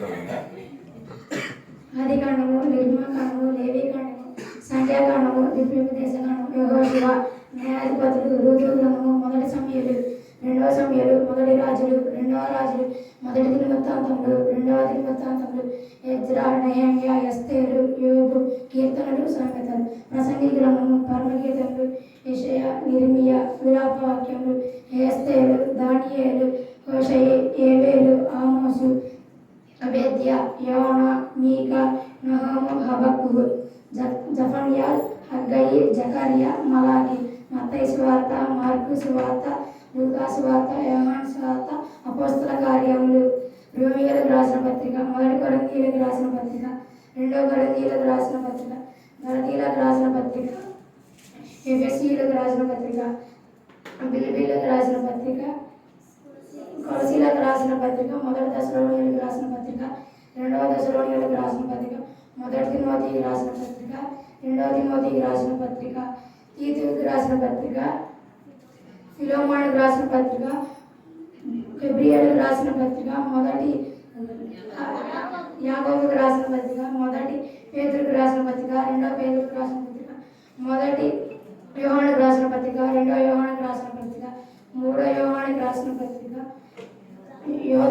చదువుతుందా ఆదికాండము నిర్మాకాండము లేవీకాండము సంఖ్యాకాండము దివ్యోపదేశకాండము యోగోశివ న్యాయాధిపతులు ఋతు గ్రంథము మొదటి సమయాలు రెండవ సమయాలు మొదటి రాజులు రెండవ రాజులు మొదటి దినవృత్తాంతములు రెండవ దినవృత్తాంతములు ఎజ్రా నహమ్య ఎస్తేరు యోగు కీర్తనలు సంగతులు ప్రసంగి గ్రంథము పరమగీతములు యెషయ నిర్మియ విలాప వాక్యములు హేస్తేలు దానియేలు హోషయి ఏబేలు ఆమోసు అబేద్య యోన మీక నహము హబక్కు జఫన్యాల్ హగ్గయి జకరియా మలాకి మత్తయి సువార్త మార్కు సువార్త లూకా సువార్త యోహాన్ సువార్త అపోస్తల కార్యములు రోమియోలకు రాసిన పత్రిక మొదటి కొరంతీయులకు రాసిన పత్రిక రెండో కొరంతీయులకు రాసిన పత్రిక గలతీయులకు రాసిన పత్రిక ఎఫ్ఎస్సీలకు రాసిన పత్రిక బిల్బీలకు రాసిన పత్రిక కొలసీలకు రాసిన పత్రిక మొదటి రెండవ రాసిన పత్రిక మొదటి తిమోతికి రాసిన పత్రిక రెండవ తిమోతికి రాసిన పత్రిక తీతుకి రాసిన పత్రిక ఫిలోమానికి రాసిన పత్రిక ఫిబ్రియలకు రాసిన పత్రిక మొదటి యాగోబుకి రాసిన పత్రిక మొదటి పేదలకు రాసిన పత్రిక రెండవ పేదలకు రాసిన పత్రిక మొదటి వ్యూహానికి రాసిన పత్రిక రెండవ వ్యూహానికి రాసిన పత్రిక మూడో వ్యూహానికి రాసిన పత్రిక యోధ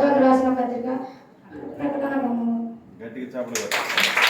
రాసిన